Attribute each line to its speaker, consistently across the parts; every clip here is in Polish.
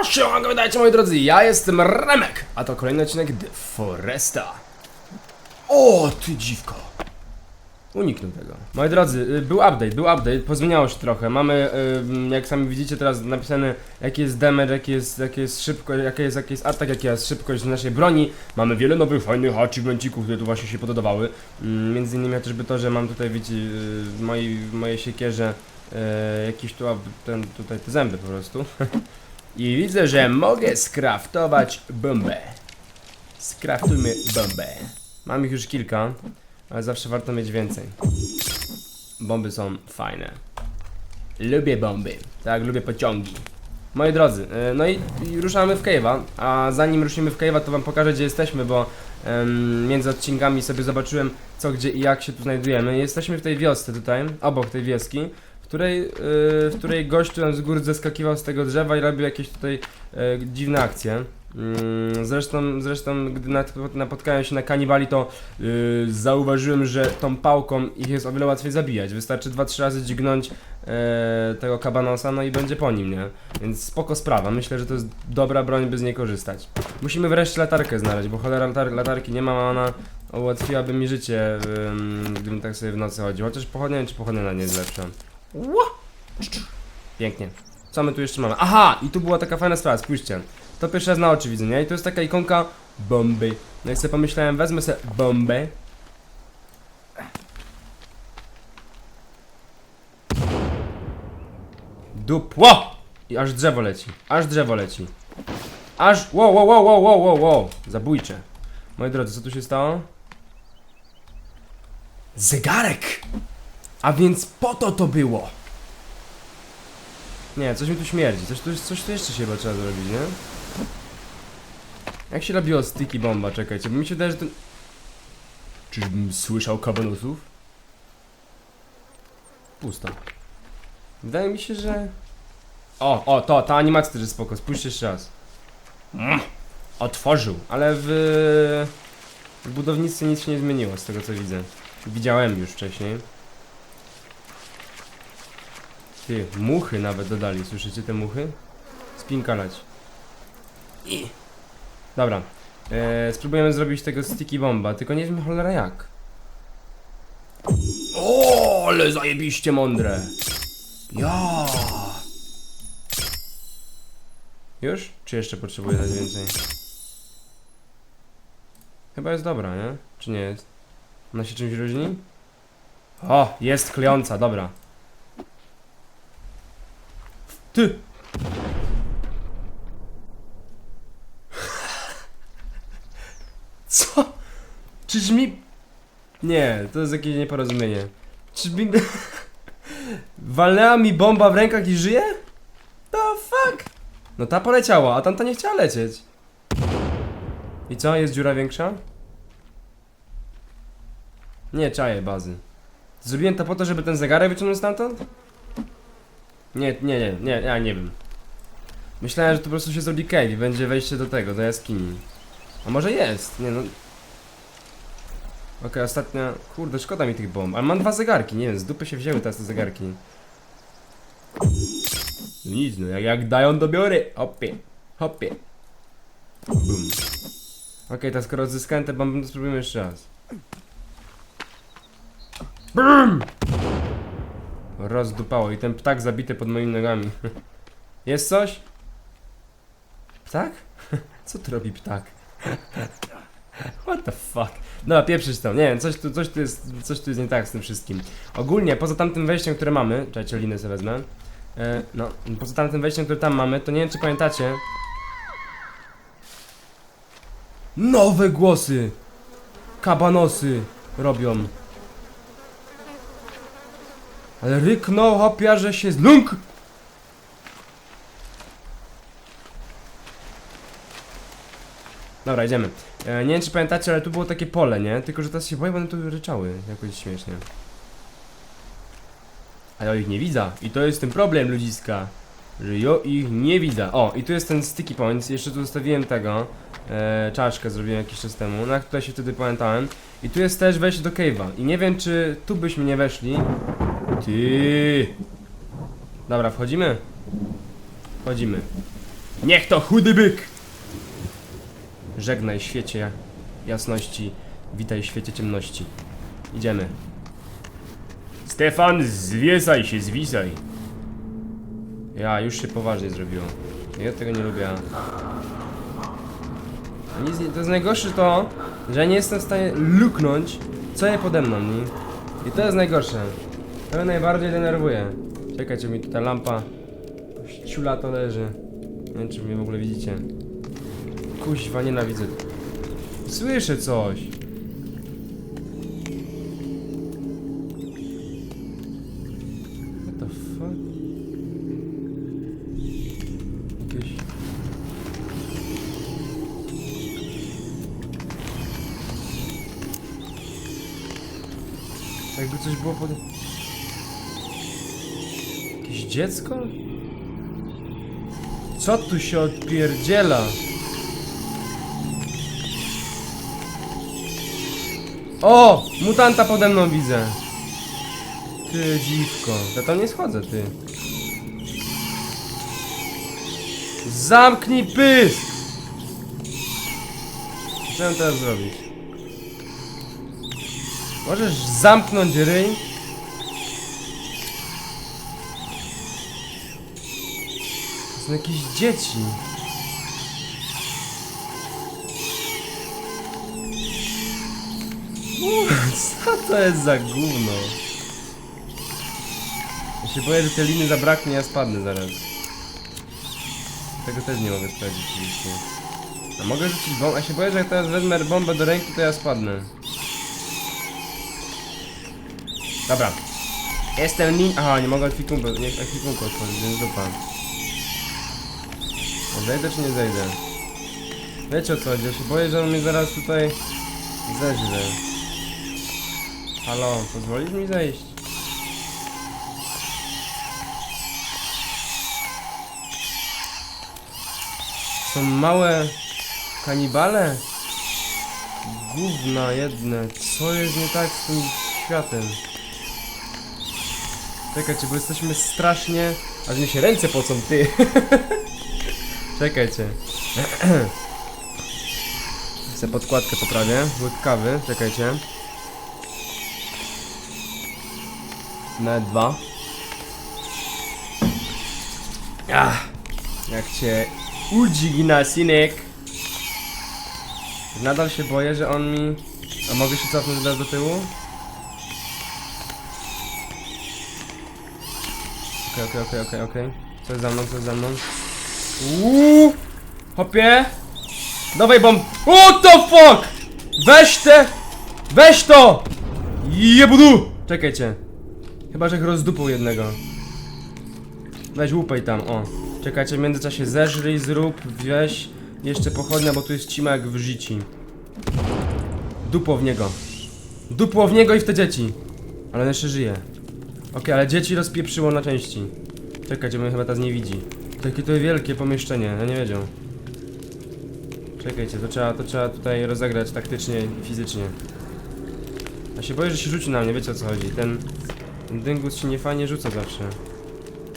Speaker 1: O, siłanko, witajcie moi drodzy, ja jestem Remek, a to kolejny odcinek The Foresta. O, ty dziwko. Uniknął tego. Moi drodzy, y, był update, był update, pozmieniało się trochę. Mamy, y, jak sami widzicie teraz napisane, jaki jest damage, jaki jest, jaki jest szybko, jaki jest, jaki jest atak, jaka jest szybkość naszej broni. Mamy wiele nowych, fajnych achievementcików, które tu właśnie się podobały. Mm, Między innymi chociażby to, że mam tutaj, widzicie, y, w mojej, w mojej siekierze jakiś tu, ten, tutaj te zęby po prostu. I widzę, że mogę skraftować bombę. Skraftujmy bombę. Mam ich już kilka, ale zawsze warto mieć więcej. Bomby są fajne. Lubię bomby, tak, lubię pociągi. Moi drodzy, e, no i, ruszamy w cave'a, a zanim ruszymy w cave'a, to wam pokażę gdzie jesteśmy, bo em, między odcinkami sobie zobaczyłem co, gdzie i jak się tu znajdujemy. Jesteśmy w tej wiosce tutaj, obok tej wioski, której, e, w której gościu tam z góry zeskakiwał z tego drzewa i robił jakieś tutaj e, dziwne akcje. Mm, Zresztą, zresztą gdy napotkałem się na kanibali, to yy, zauważyłem, że tą pałką ich jest o wiele łatwiej zabijać. Wystarczy 2-3 razy dźgnąć tego kabanosa, no i będzie po nim, nie? Więc spoko sprawa. Myślę, że to jest dobra broń, by z niej korzystać. Musimy wreszcie latarkę znaleźć, bo cholera latar latarki nie ma, a ona ułatwiłaby mi życie, ym, gdybym tak sobie w nocy chodził. Chociaż pochodnia, czy pochodnia na nie jest lepsza. Pięknie. Co my tu jeszcze mamy? Aha! I tu była taka fajna sprawa, spójrzcie. To pierwszy raz na oczy widzę, nie? I to jest taka ikonka bomby. No i sobie pomyślałem, wezmę sobie bombę. Dupło! I aż drzewo leci. Aż drzewo leci. Aż... Wow, wow, wow, wow, wow, wow, wow. Zabójcze. Moi drodzy, co tu się stało? Zegarek! A więc po to to było! Nie, coś mi tu śmierdzi. Coś tu, coś tu jeszcze się chyba trzeba zrobić, nie? Jak się robiło sticky bomba? Czekajcie, bo mi się wydaje, że to... Czyżbym słyszał kabanosów? Pusto. Wydaje mi się, że... O, o, to, ta animacja też jest spoko. Spójrzcie jeszcze raz. Mm, otworzył. Ale w... W budownictwie nic się nie zmieniło, z tego co widzę. Widziałem już wcześniej. Ty, muchy nawet dodali, słyszycie te muchy? Spinkalać. I. Dobra. E, spróbujemy zrobić tego sticky bomba, tylko nie wiem cholera jak. O, ale zajebiście mądre. Ja. Już? Czy jeszcze potrzebuję dać więcej? Chyba jest dobra, nie? Czy nie jest? Ona się czymś różni? O, jest klejąca, dobra. Ty! Co? Czyż mi... Nie, to jest jakieś nieporozumienie. Czyż mi... Walnęła mi bomba w rękach i żyje? The fuck? No ta poleciała, a tamta nie chciała lecieć. I co, jest dziura większa? Nie, czaję bazy. Zrobiłem to po to, żeby ten zegarek wyciągnąć stamtąd? Nie, nie, nie, nie, ja nie wiem. Myślałem, że to po prostu się zrobi cave i będzie wejście do tego, do jaskini. A może jest, nie no. Okej, ostatnia. Kurde, szkoda mi tych bomb. Ale mam dwa zegarki, nie wiem, z dupy się wzięły teraz te zegarki. Nic, no jak, jak dają, to biorę. Hopie, hopie. Bum. Okej, to skoro odzyskałem te bomby, to spróbujemy jeszcze raz. BUM! Rozdupało i ten ptak zabity pod moimi nogami. Jest coś? Ptak? Co tu robi ptak? What the fuck? No, pieprzyć to. Nie wiem, coś tu, coś tu jest, coś tu jest nie tak z tym wszystkim. Ogólnie, poza tamtym wejściem, które mamy, czekajcie, linę sobie wezmę. E, no, poza tamtym wejściem, które tam mamy, to nie wiem, czy pamiętacie. Nowe głosy! Kabanosy robią. Ale ryknął hopia, że się zląk! Dobra, idziemy. E, nie wiem czy pamiętacie, ale tu było takie pole, nie? Tylko, że teraz się boję, bo one tu ryczały jakoś śmiesznie. A ja ich nie widzę. I to jest ten problem, ludziska. Że ja ich nie widzę. O, i tu jest ten sticky point. Jeszcze tu zostawiłem tego. E, czaszkę zrobiłem jakiś czas temu. No jak tutaj się wtedy pamiętałem. I tu jest też wejście do cave'a. I nie wiem, czy tu byśmy nie weszli. Ty. Dobra, wchodzimy? Wchodzimy. Niech to chudy byk! Żegnaj świecie jasności, witaj świecie ciemności. Idziemy. Stefan, zwiesaj się, zwisaj. Ja, już się poważnie zrobiło. Ja tego nie lubię. Nic, to jest najgorsze to, że nie jestem w stanie luknąć, co je pode mną, nie? I to jest najgorsze. To mnie najbardziej denerwuje. Czekajcie, mi tutaj lampa ciula to leży. Nie wiem, czy mnie w ogóle widzicie. Kuźwa, nienawidzę. Słyszę coś. What the fuck? Jakby coś było pod... Jakieś dziecko? Co tu się odpierdziela? O! Mutanta pode mną widzę. Ty dziwko. Ja tam nie schodzę, ty. Zamknij pysk! Co mam teraz zrobić? Możesz zamknąć ryj? Są jakieś dzieci. Co to jest za gówno? Ja się boję, że te liny zabraknie, ja spadnę zaraz. Tego też nie mogę sprawdzić oczywiście. A mogę rzucić bombę? Ja się boję, że jak teraz wezmę bombę do ręki, to ja spadnę. Dobra. Jestem nin... Aha, nie mogę ekwipunku, nie ekwipunku otworzyć, więc dupa. Zejdę czy nie zejdę? Wiecie o co chodzi, ja się boję, że on mnie zaraz tutaj zeźle. Halo, pozwolisz mi zejść? Są małe kanibale? Gówna jedne. Co jest nie tak z tym światem? Czekajcie, bo jesteśmy strasznie... Aż mi się ręce pocą, ty. Czekajcie. Chcę podkładkę poprawię. Łyk kawy, czekajcie. Nawet dwa. Ach, jak cię udźwigna, synek. Nadal się boję, że on mi... A mogę się cofnąć teraz do tyłu? Okej, okej, okej, okej, okej. Co jest za mną, co jest za mną? Uuu! Hopie! Dawaj bomb... What the fuck! Weź te! Weź to! Jebudu! Czekajcie. Chyba, że ich rozdupał jednego. Weź łupaj tam, o. Czekajcie, w międzyczasie zeżryj, zrób, weź jeszcze pochodnia, bo tu jest cima jak w życi. Dupło w niego. Dupło w niego i w te dzieci. Ale on jeszcze żyje. Okej, ale dzieci rozpieprzyło na części. Czekajcie, bo mnie chyba teraz nie widzi. Takie to wielkie pomieszczenie, ja nie wiedział. Czekajcie, to trzeba, to trzeba tutaj rozegrać taktycznie i fizycznie. Ja się boję, że się rzuci na mnie, wiecie o co chodzi. Ten, ten dyngus się nie fajnie rzuca zawsze.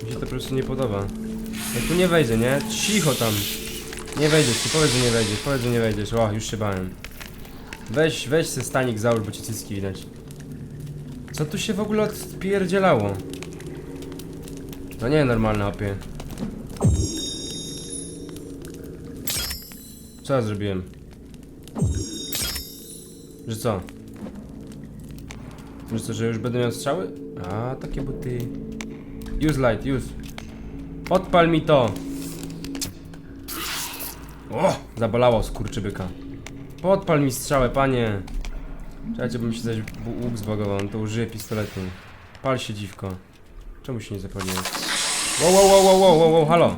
Speaker 1: Mi się to po prostu nie podoba. Jak tu nie wejdzie, nie? Cicho tam. Nie wejdziesz, ty powiedz, że nie wejdziesz, powiedz, że nie wejdziesz. O, już się bałem. Weź, weź se stanik załóż, bo ci cycki widać. Co tu się w ogóle odpierdzielało? To nie normalne opie. Co ja zrobiłem? Że co? Że co, że już będę miał strzały? A, takie buty. Use light, use. Odpal mi to! O! Zabolało skurczybyka. Podpal mi strzałę, panie! Czekajcie, bo mi się zaś łuk zbagował, to użyję pistoletu. Pal się, dziwko. Czemu się nie zapaliłem? Wow, wow, wow, wow, wow, wow, wow, halo!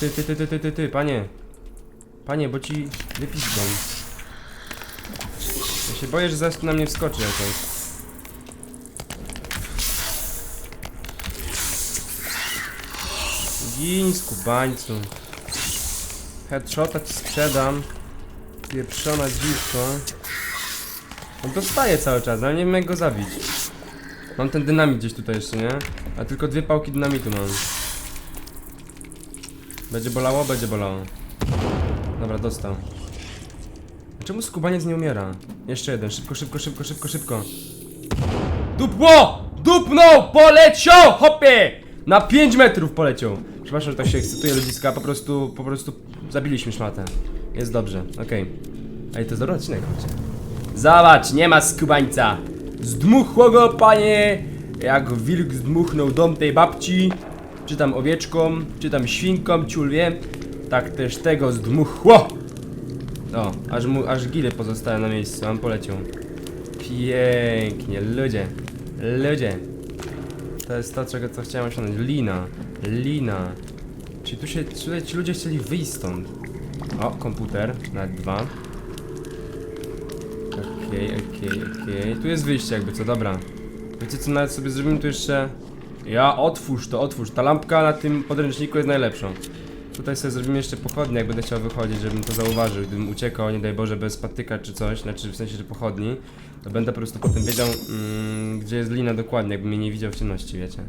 Speaker 1: Ty, ty, ty, ty, ty, ty, ty, panie! Panie, bo ci wypiską. Ja się boję, że zaraz tu na mnie wskoczy jakoś. Gin, skubańcu. Headshota ci sprzedam. Pieprzona dziwko. On dostaje cały czas, ale nie wiem jak go zabić. Mam ten dynamit gdzieś tutaj jeszcze, nie? A tylko dwie pałki dynamitu mam. Będzie bolało? Będzie bolało. Dobra, dostał. Czemu skubaniec nie umiera? Jeszcze jeden, szybko, szybko, szybko, szybko, szybko. Dupło! Dupnął! Poleciał! Hopie! Na 5 metrów poleciał. Przepraszam, że tak się ekscytuje ludziska, po prostu, po prostu zabiliśmy szmatę. Jest dobrze, okej. Ej, to jest dobry odcinek, chodźcie. Zobacz, nie ma skubańca. Zdmuchło go, panie, jak wilk zdmuchnął dom tej babci, czy tam owieczką, czy tam świnką, ciul wie. Tak też tego zdmuchło. O, aż mu, aż giry pozostały na miejscu, on poleciał. Pięknie, ludzie, ludzie. To jest to, czego co chciałem osiągnąć. Lina, lina. Czy tu się, tutaj ci ludzie chcieli wyjść stąd. O, komputer, nawet dwa. Okej, okej, okej. Tu jest wyjście jakby co, dobra. Wiecie co, nawet sobie zrobimy tu jeszcze... Ja, otwórz to, otwórz. Ta lampka na tym podręczniku jest najlepszą. Tutaj sobie zrobimy jeszcze pochodnie, jak będę chciał wychodzić, żebym to zauważył. Gdybym uciekał, nie daj Boże, bez patyka czy coś, znaczy w sensie, że pochodni, to będę po prostu potem wiedział, mm, gdzie jest lina dokładnie, jakby mnie nie widział w ciemności, wiecie.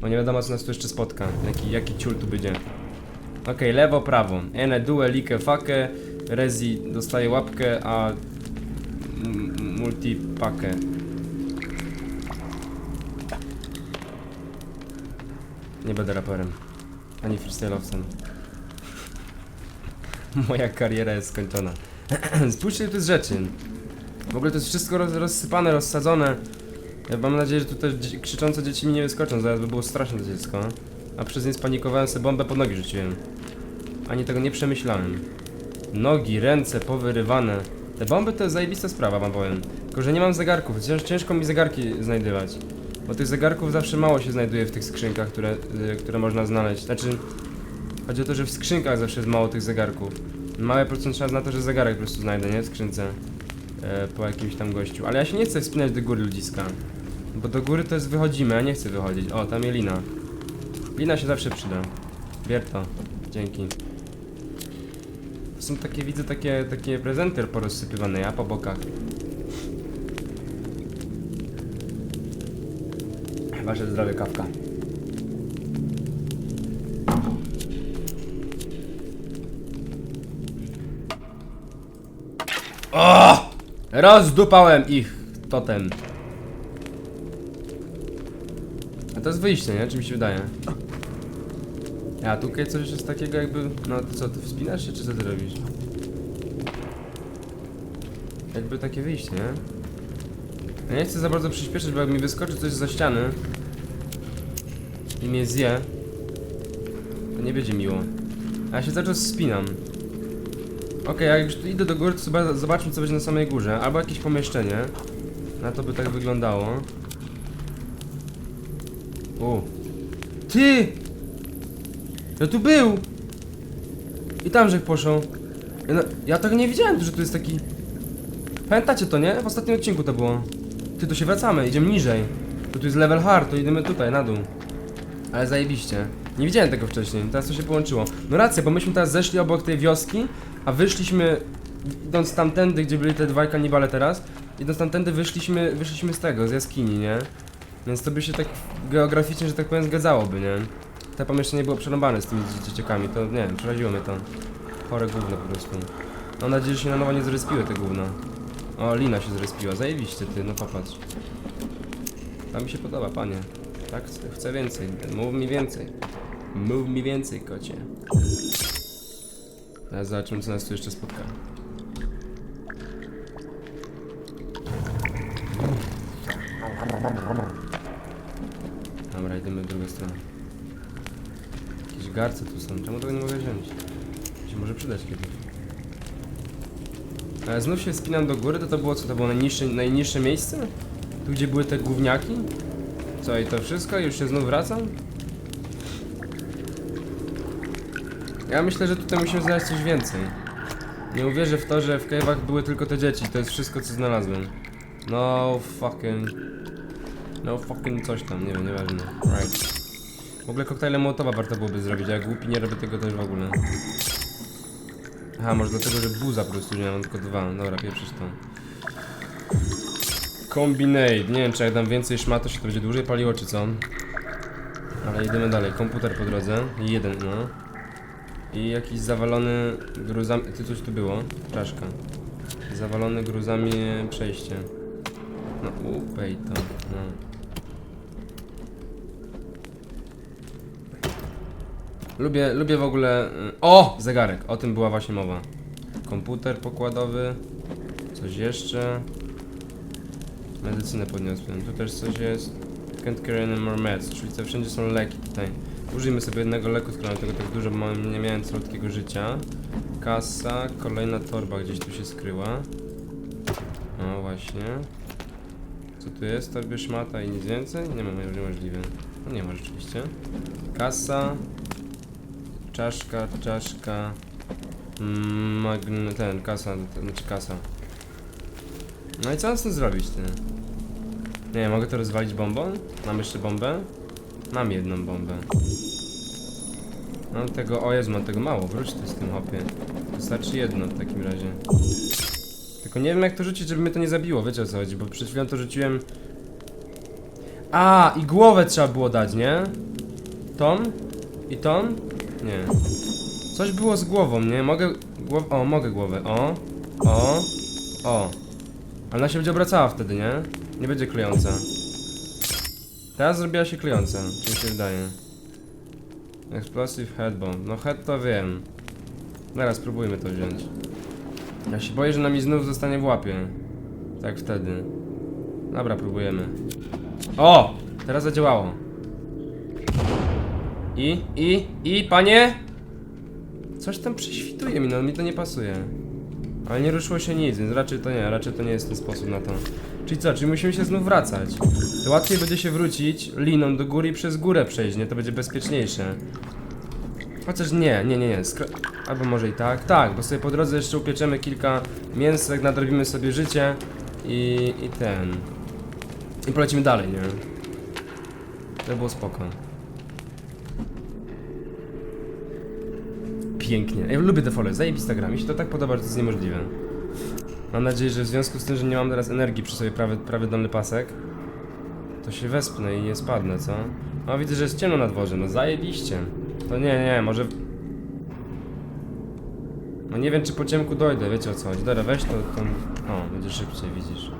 Speaker 1: Bo nie wiadomo, co nas tu jeszcze spotka, jaki, jaki ciul tu będzie. Okej, lewo, prawo. Ene, due, like, fake. Rezi dostaje łapkę, a multipakę. Nie będę raperem. Ani freestyle'owcem. Moja kariera jest skończona. Spójrzcie, tu jest rzeczy. W ogóle to jest wszystko roz, rozsypane, rozsadzone. Ja mam nadzieję, że tu też dzie- krzyczące dzieci mi nie wyskoczą, zaraz by było straszne to dziecko. A przez nie spanikowałem sobie bombę pod nogi rzuciłem. Ani tego nie przemyślałem. Nogi, ręce powyrywane. Te bomby to jest zajebista sprawa, wam powiem. Tylko, że nie mam zegarków, cięż, ciężko mi zegarki znajdywać. Bo tych zegarków zawsze mało się znajduje w tych skrzynkach, które, y, które można znaleźć. Znaczy, chodzi o to, że w skrzynkach zawsze jest mało tych zegarków. Małe procent szans na to, że zegarek po prostu znajdę, nie? W skrzynce. E, po jakimś tam gościu. Ale ja się nie chcę wspinać do góry ludziska. Bo do góry to jest wychodzimy, a nie chcę wychodzić. O, tam jest lina. Lina się zawsze przyda. Bier to. Dzięki. Są takie, widzę takie, takie prezenty porozsypywane, ja po bokach. Wasze zdrowie kawka. O! Rozdupałem ich totem. A to jest wyjście, nie? Czy mi się wydaje? A tutaj coś jest takiego jakby... No to co, ty wspinasz się, czy co ty robisz? Jakby takie wyjście, nie? Ja nie chcę za bardzo przyspieszyć, bo jak mi wyskoczy coś za ściany i mnie zje, to nie będzie miło. A ja się cały czas spinam. Okej, jak już idę do góry, to zoba- zobaczmy co będzie na samej górze. Albo jakieś pomieszczenie. Na to by tak wyglądało. U. Ty! Ja tu był! I tam żech poszł. Ja, no, ja tak nie widziałem, że tu jest taki... Pamiętacie to, nie? W ostatnim odcinku to było. Ty, tu się wracamy, idziemy niżej. To tu jest level hard, to idziemy tutaj, na dół. Ale zajebiście. Nie widziałem tego wcześniej, teraz to się połączyło. No racja, bo myśmy teraz zeszli obok tej wioski, a wyszliśmy, idąc tamtędy, gdzie byli te dwaj kanibale teraz, idąc tamtędy wyszliśmy, wyszliśmy z tego, z jaskini, nie? Więc to by się tak geograficznie, że tak powiem, zgadzałoby, nie? Te pomieszczenie było przerąbane z tymi dzie- dzieciakami, to nie wiem, przeraziło mnie to. Chore gówno po prostu. Mam nadzieję, że się na nowo nie zrespiły te gówno. O, lina się zrespiła, zajebiście ty, no popatrz. To mi się podoba, panie. Tak, chcę, więcej. Mów mi więcej. Mów mi więcej, kocie. Teraz zobaczymy, co nas tu jeszcze spotka. Dobra, idziemy w drugą stronę. Jakieś garce tu są. Czemu tego nie mogę wziąć? Się może przydać kiedyś. Ale znów się wspinam do góry, to to było co? To było najniższe, najniższe miejsce? Tu gdzie były te gówniaki? Co i to wszystko? Już się znów wracam? Ja myślę, że tutaj musimy znaleźć coś więcej. Nie uwierzę w to, że w cave'ach były tylko te dzieci. To jest wszystko, co znalazłem. No fucking... No fucking coś tam, nie wiem, nieważne. Right. W ogóle koktajle Mołotowa warto byłoby zrobić, a głupi nie robię tego też w ogóle. Aha, może dlatego, że buza po prostu nie mam tylko dwa. Dobra, pieprzysz to. Combinate. Nie wiem, czy jak dam więcej szmat, to się to będzie dłużej paliło, czy co. Ale idziemy dalej. Komputer po drodze. Jeden, no. I jakiś zawalony gruzami... Ty coś tu było? Czaszka. Zawalony gruzami przejście. No upej to, no. Lubię, lubię w ogóle... y, O! Zegarek, o tym była właśnie mowa. Komputer pokładowy. Coś jeszcze. Medycynę podniosłem. Tu też coś jest. Can't carry any more meds, czyli to wszędzie są leki tutaj. Użyjmy sobie jednego leku, skoro mam tego tak dużo, bo nie miałem słodkiego życia. Kasa, kolejna torba gdzieś tu się skryła. No właśnie. Co tu jest? Torbie szmata i nic więcej? Nie ma, niemożliwe. No nie ma rzeczywiście. Kasa. Czaszka, czaszka. Mm, Magn... ten, kasa, znaczy kasa. No i co mam z tym zrobić, ty? Nie, mogę to rozwalić bombą? Mam jeszcze bombę? Mam jedną bombę. Mam tego, o mam tego mało, wróć ty z tym hopie. Wystarczy jedno w takim razie. Tylko nie wiem jak to rzucić, żeby mnie to nie zabiło, wiecie o co chodzi, bo przed chwilą to rzuciłem... A, i głowę trzeba było dać, nie? Tą? I tą? Nie. Coś było z głową, nie? Mogę... Głow... O, mogę głowę, o. O. O. Ale ona się będzie obracała wtedy, nie? Nie będzie klejąca. Teraz zrobiła się klejąca, czy mi się wydaje. Explosive head bomb. No head to wiem. Teraz spróbujmy to wziąć. Ja się boję, że nam znów zostanie w łapie. Tak wtedy. Dobra, próbujemy. O! Teraz zadziałało. I, i, i, panie! Coś tam prześwituje mi, no mi to nie pasuje. Ale nie ruszyło się nic, więc raczej to nie, raczej to nie jest ten sposób na to. Czyli co, czyli musimy się znów wracać. To łatwiej będzie się wrócić liną do góry i przez górę przejść, nie? To będzie bezpieczniejsze. Chociaż nie, nie, nie, nie. Skra Albo może i tak. Tak, bo sobie po drodze jeszcze upieczemy kilka mięsek, nadrobimy sobie życie i, i ten. I polecimy dalej, nie? To było spoko. Pięknie. Ja lubię defole, zajebista gra. Mi się to tak podoba, że to jest niemożliwe. Mam nadzieję, że w związku z tym, że nie mam teraz energii przy sobie prawy, prawy dolny pasek, to się wespnę i nie spadnę, co? O, widzę, że jest ciemno na dworze, no zajebiście. To nie, nie, może... No nie wiem, czy po ciemku dojdę, wiecie o co chodzi. Dobra, weź to, to... O, będzie szybciej, widzisz.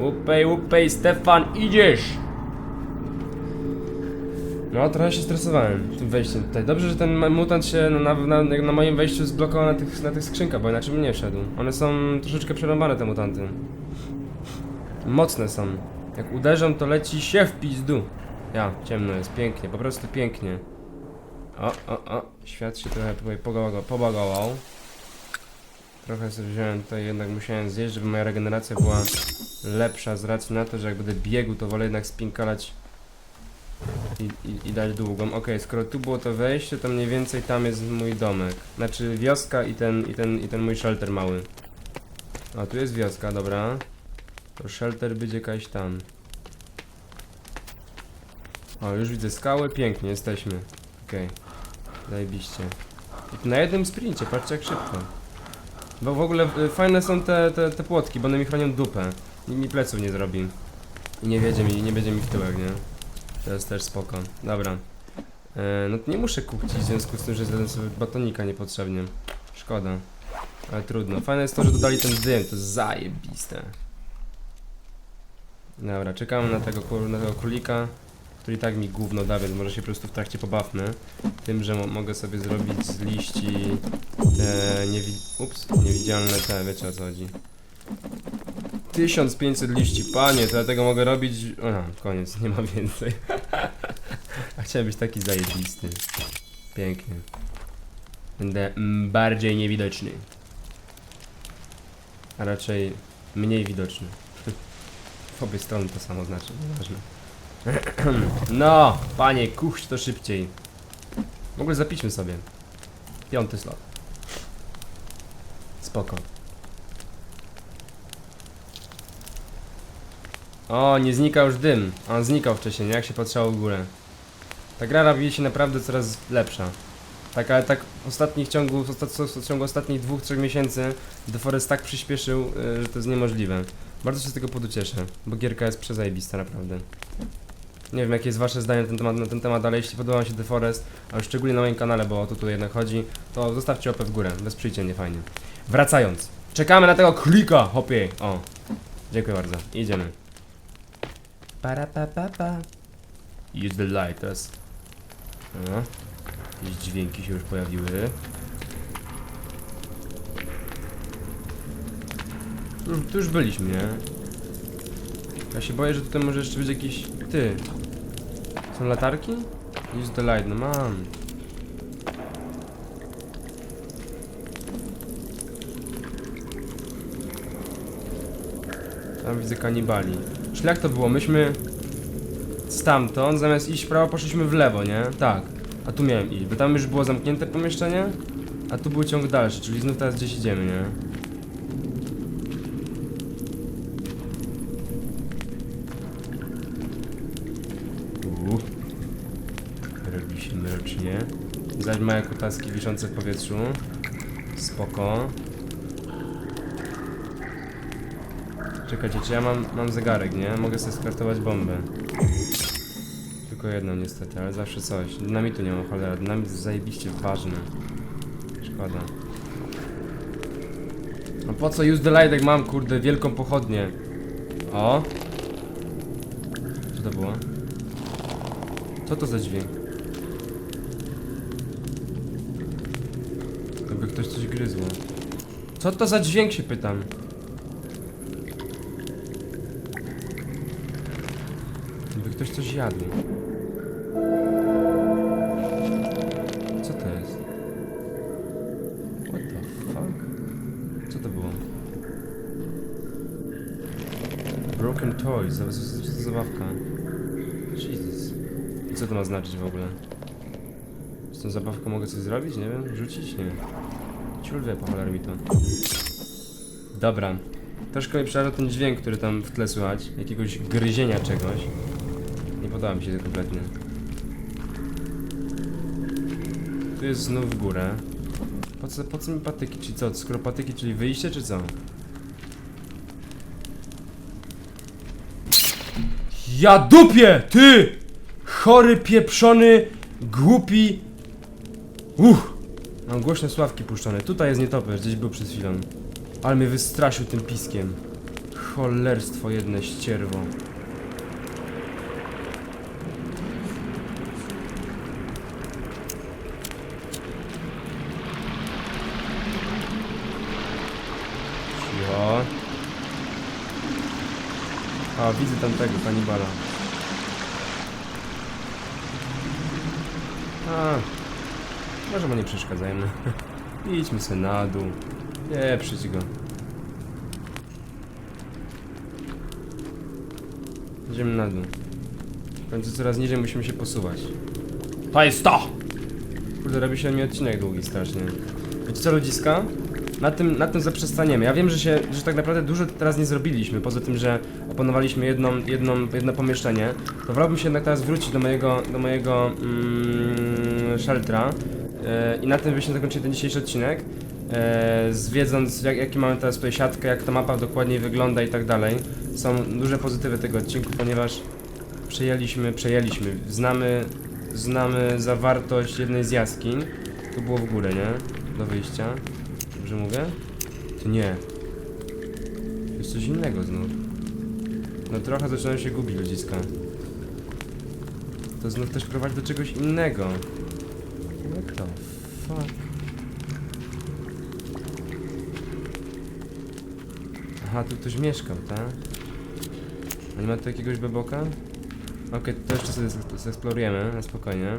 Speaker 1: Upej, upej, Stefan, idziesz! No, trochę się stresowałem tym wejściem tutaj. Dobrze, że ten mutant się na, na, na, moim wejściu zblokował na tych, na tych skrzynkach, bo inaczej bym nie wszedł. One są troszeczkę przerąbane, te mutanty. Mocne są. Jak uderzą, to leci się w pizdu. Ja, ciemno jest, pięknie, po prostu pięknie. O, o, o, świat się trochę tutaj pobagował. Trochę sobie wziąłem tutaj, jednak musiałem zjeść, żeby moja regeneracja była lepsza z racji na to, że jak będę biegł, to wolę jednak spinkalać i, i, i dać długą. Okej, skoro tu było to wejście, to mniej więcej tam jest mój domek. Znaczy wioska i ten, i ten, i ten mój shelter mały. A, tu jest wioska, dobra. To shelter będzie jakaś tam. O, już widzę skały, pięknie, jesteśmy. Okej, zajebiście. I na jednym sprincie, patrzcie jak szybko. Bo w ogóle y, fajne są te, te, te płotki, bo one mi chronią dupę. I mi pleców nie zrobi. I nie wiedzie mi, nie będzie mi w tyłek, nie? To jest też spoko. Dobra. E, no to nie muszę kupić w związku z tym, że zjadłem sobie batonika niepotrzebnie. Szkoda. Ale trudno. Fajne jest to, że dodali ten dym, to jest zajebiste. Dobra, czekamy na tego, na tego królika, który i tak mi gówno da, więc może się po prostu w trakcie pobawmy. Tym, że mo mogę sobie zrobić z liści te niewi ups, niewidzialne te, wiecie o co chodzi. 1500 liści, panie, to ja tego mogę robić... Aha, koniec, nie ma więcej. A chciałem być taki zajebisty. Pięknie. Będę bardziej niewidoczny. A raczej mniej widoczny. W obie strony to samo znaczy, nieważne. No, panie, kuchć to szybciej. W ogóle zapiszmy sobie. Piąty slot. Spoko. O, nie znika już dym. On znikał wcześniej, nie? jak się patrzało w górę. Ta gra robi się naprawdę coraz lepsza. Tak, ale tak w ostatnich ciągu, w, ciągu ostatnich dwóch, trzech miesięcy The Forest tak przyspieszył, y, że to jest niemożliwe. Bardzo się z tego poducieszę, bo gierka jest przezajebista naprawdę. Nie wiem jakie jest wasze zdanie na ten temat, na ten temat ale jeśli podoba się The Forest, a szczególnie na moim kanale, bo o to tu jednak chodzi, to zostawcie łapę w górę, bez przyjęcia, nie fajnie. Wracając, czekamy na tego klika, hopie, o. Dziękuję bardzo, idziemy. Para pa pa pa. Use the light, teraz. No. Jakieś dźwięki się już pojawiły. Już, tu już byliśmy, nie? Ja się boję, że tutaj może jeszcze być jakiś... Ty. Są latarki? Use the light, no mam. Tam widzę kanibali. Czyli jak to było? Myśmy stamtąd, zamiast iść w prawo, poszliśmy w lewo, nie? Tak. A tu miałem iść, bo tam już było zamknięte pomieszczenie, a tu był ciąg dalszy, czyli znów teraz gdzieś idziemy, nie? Uuu. Robi się mrocznie. Zaś kutaski wiszące w powietrzu. Spoko. Czekajcie, czy ja mam, mam zegarek, nie? Mogę sobie skartować bombę. Tylko jedną niestety, ale zawsze coś. Dynamitu nie mam, cholera. Dynamit jest zajebiście ważny. Szkoda. No po co use the light, jak mam, kurde, wielką pochodnię? O! Co to było? Co to za dźwięk? Jakby ktoś coś gryzło. Co to za dźwięk się pytam? Jakby ktoś coś jadł. Co to jest? What the fuck? Co to było? Broken za- zabawka. Jesus. I co to ma znaczyć w ogóle? Z tą zabawką mogę coś zrobić? Nie wiem. Rzucić? Nie. Ciul wie, po mi to. Dobra. Troszkę mi przeraża ten dźwięk, który tam w tle słychać. Jakiegoś gryzienia czegoś. Podoba mi się to kompletnie. Tu jest znów w górę. Po co, po co mi patyki? Czy co? Skoro patyki, czyli wyjście, czy co? Ja dupię! Ty! Chory, pieprzony, głupi... Uch! Mam głośne sławki puszczone. Tutaj jest nietoperz, gdzieś był przed chwilą. Ale mnie wystraszył tym piskiem. Cholerstwo jedne ścierwo. Cicho. A, widzę tamtego kanibala. A, może mu nie przeszkadzajmy. Idźmy se na dół. Nie, przyjdź go. Idziemy na dół. W końcu coraz niżej musimy się posuwać. To jest to! Kurde, robi się mi odcinek długi strasznie. Wiecie co, ludziska? Na tym, na tym zaprzestaniemy. Ja wiem, że się, że tak naprawdę dużo teraz nie zrobiliśmy, poza tym, że opanowaliśmy jedną, jedną, jedno pomieszczenie, to wolałbym się jednak teraz wrócić do mojego, do mojego mm, sheltera e, i na tym byśmy zakończyli ten dzisiejszy odcinek, e, zwiedząc jak, jaki mamy teraz tutaj siatkę, jak ta mapa dokładniej wygląda i tak dalej. Są duże pozytywy tego odcinku, ponieważ przejęliśmy, przejęliśmy, znamy, znamy zawartość jednej z jaskiń. Tu było w górę, nie? Do wyjścia. Dobrze mówię? To nie. Jest coś innego znów. No trochę zaczynają się gubić ludziska. To znów też prowadzi do czegoś innego. What the fuck? Aha, tu ktoś mieszkał, tak? A nie ma tu jakiegoś beboka? Okej, to jeszcze sobie zeksplorujemy, na spokojnie.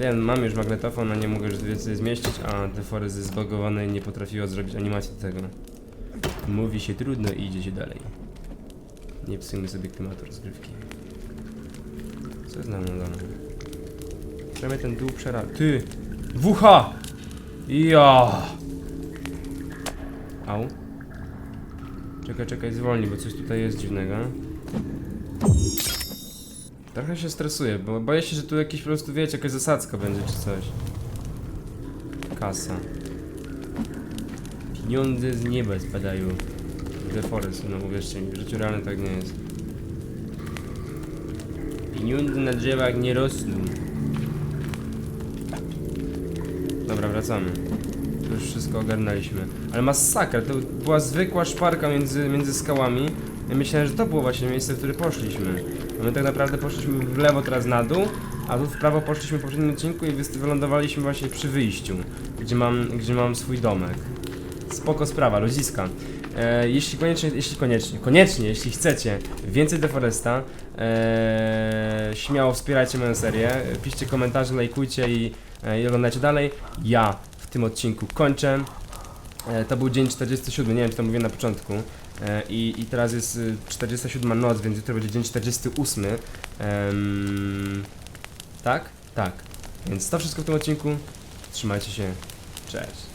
Speaker 1: Wiem, mam już magnetofon, a nie mogę już więcej zmieścić, a te fory jest zbagowane i nie potrafiło zrobić animacji do tego. Mówi się trudno i idzie się dalej. Nie psujmy sobie klimatu rozgrywki. Co jest na mną dole? Przynajmniej ten dół przera... Ty! WH! Ja! Au. Czekaj, czekaj, zwolnij, bo coś tutaj jest dziwnego. Trochę się stresuję, bo boję się, że tu jakiś po prostu, wiecie, jakaś zasadzka będzie czy coś. Kasa. Pieniądze z nieba spadają. The Forest, no uwierzcie mi, w życiu realnym tak nie jest. Pieniądze na drzewach nie rosną. Dobra, wracamy. To już wszystko ogarnęliśmy. Ale masakra, to była zwykła szparka między, między skałami. Ja myślałem, że to było właśnie miejsce, w które poszliśmy. My tak naprawdę poszliśmy w lewo teraz na dół, a tu w prawo poszliśmy w poprzednim odcinku i wylądowaliśmy właśnie przy wyjściu, gdzie mam, gdzie mam swój domek. Spoko sprawa, ludziska. E, jeśli koniecznie, jeśli koniecznie, koniecznie, jeśli chcecie więcej Deforesta, e, śmiało wspierajcie moją serię, piszcie komentarze, lajkujcie i, e, i oglądajcie dalej. Ja w tym odcinku kończę. E, to był dzień 47, nie wiem czy to mówię na początku. E, i, I teraz jest y, 47 noc, więc jutro będzie dzień 48. Em, tak? Tak. Więc to wszystko w tym odcinku. Trzymajcie się. Cześć.